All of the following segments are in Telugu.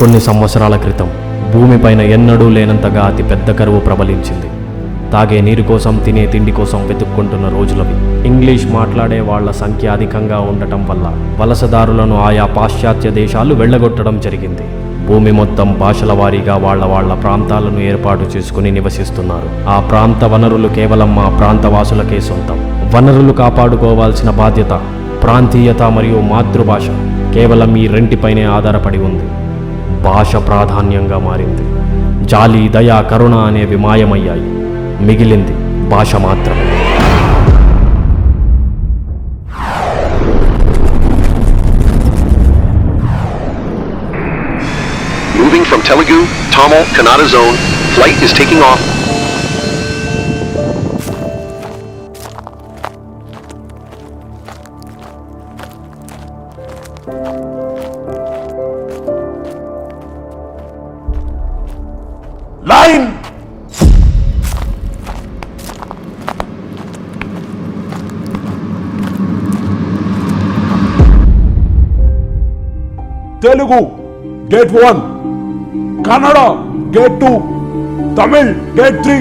కొన్ని సంవత్సరాల క్రితం భూమిపైన ఎన్నడూ లేనంతగా అతి పెద్ద కరువు ప్రబలించింది. తాగే నీరు కోసం తినే తిండి కోసం వెతుక్కుంటున్న రోజులవి. ఇంగ్లీష్ మాట్లాడే వాళ్ళ సంఖ్య అధికంగా ఉండటం వల్ల వలసదారులను ఆయా పాశ్చాత్య దేశాలు వెళ్ళగొట్టడం జరిగింది. భూమి మొత్తం భాషల వారీగా వాళ్ళ వాళ్ళ ప్రాంతాలను ఏర్పాటు చేసుకుని నివసిస్తున్నారు. ఆ ప్రాంత వనరులు కేవలం మా ప్రాంతవాసులకే సొంతం. వనరులు కాపాడుకోవాల్సిన బాధ్యత ప్రాంతీయత మరియు మాతృభాష కేవలం ఈ రెంటిపైనే ఆధారపడి ఉంది. భాష ప్రాధాన్యంగా మారింది జాలి దయ కరుణ అనేవి మాయమయ్యాయి మిగిలింది భాష మాత్రమే Moving from Telugu, Tamil, Kannada zone, flight is taking off. Thank you. Telugu gate one Kannada gate two Tamil gate three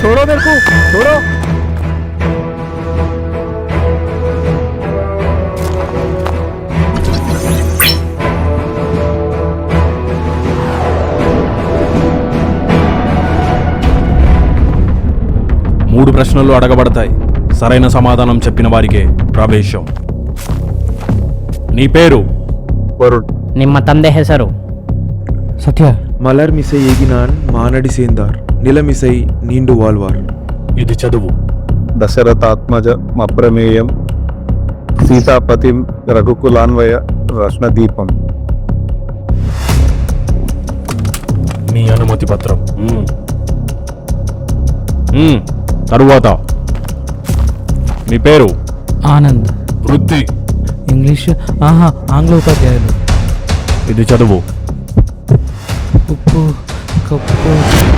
छोड़ो मेरे को छोड़ो। మూడు ప్రశ్నలు అడగబడతాయి. సరైన సమాధానం చెప్పిన వారికే ప్రవేశం. నీ పేరు? నిమ్మ తందే హెసరు. సత్య. మలర్ మిసే ఏగినాన్ మానడి సేందార్. నిలమిసై నీండు వాల్వార్. ఇది చదువు. దశరథాత్మజ మప్రమేయం. సీతాపతి రఘుకులాన్వయ రత్నదీపం మీ అనుమతి పత్రం. తరువాత. మీ పేరు? ఆనంద్. వృత్తి. ఇంగ్లీష్ ఆహా ఆంగ్ల ఉపాధ్యాయులు ఇది చదువు. ఉప్పు cup.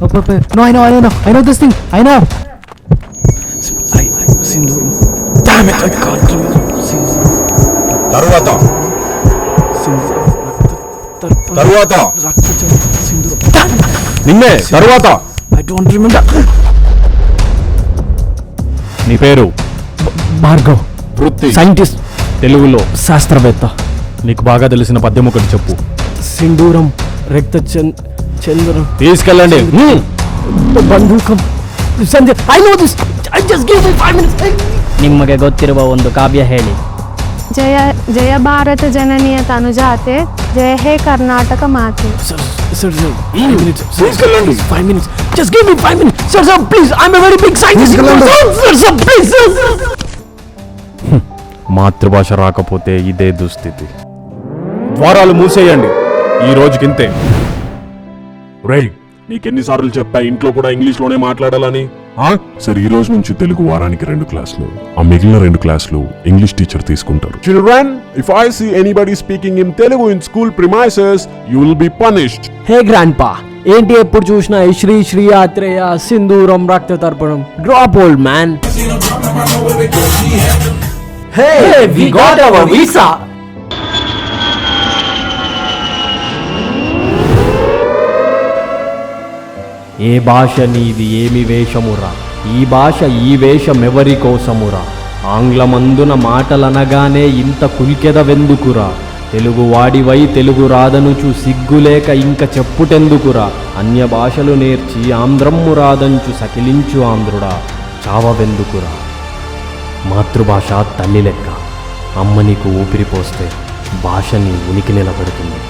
No I know I know I know this thing I know తరువాత. తరువాత. నిన్నే తరువాత. ఐ డోంట్ రిమెంబర్ నీ పేరు? భార్గవ్ వృత్తి. సైంటిస్ట్ తెలుగులో. శాస్త్రవేత్త. నీకు బాగా తెలిసిన పద్యం ఒకటి చెప్పు. సింధూరం రక్త చంద్రం తీసుకెళ్ళండి మ్మ్. బంధూకం Sanjay I know this I just give me 5 minutes ನಿಮಗೆ ಗೊತ್ತಿರುವ ಒಂದು ಕಾವ್ಯ ಹೇಳಿ ಜಯ ಜಯ ಭಾರತ ಜನನಿಯ ತನುಜಾತೆ ಜಯ ಹೇ ಕರ್ನಾಟಕ ಮಾತೆ Sir, sir, sir, five minutes. Sir, five minutes. Just give me five minutes. Sir, sir, please. I'm a very big scientist. Sir, sir, sir, please, sir, sir. మాతృభాష రాకపోతే ఇదే దుస్థితి ద్వారాలు మూసేయండి ఈ రోజుకింతే రేయ్ నీకెన్నిసార్లు చెప్పా ఇంట్లో కూడా ఇంగ్లీష్లోనే మాట్లాడాలని సరే ఈ రోజు నుంచి తెలుగు వారానికి రెండు క్లాసులు ఆ మిగిలిన రెండు క్లాసులు ఇంగ్లీష్ టీచర్ తీసుకుంటారు. Children if I see anybody speaking in Telugu in school premises you will be punished hey grandpa ఏంటి ఎప్పుడు చూసినా ఈ శ్రీ శ్రీ ఆత్రేయ సింధూరం రక్త తర్పణం? Drop old man hey we got our visa ఏ భాష నీది ఏమి వేషమురా? ఈ భాష ఈ వేషమెవరి కోసమురా? ఆంగ్లమందున మాటలనగానే ఇంత కుల్కెదవెందుకురా తెలుగు వాడివై తెలుగు రాదనుచు సిగ్గులేక ఇంక చెప్పుటెందుకురా? అన్య భాషలు నేర్చి ఆంధ్రమ్ము రాదంచు సకిలించు ఆంధ్రుడా చావవెందుకురా? మాతృభాష తల్లి లెక్క. అమ్మ నీకు ఊపిరిపోస్తే భాష నీ ఉనికి నిలబడుతుంది.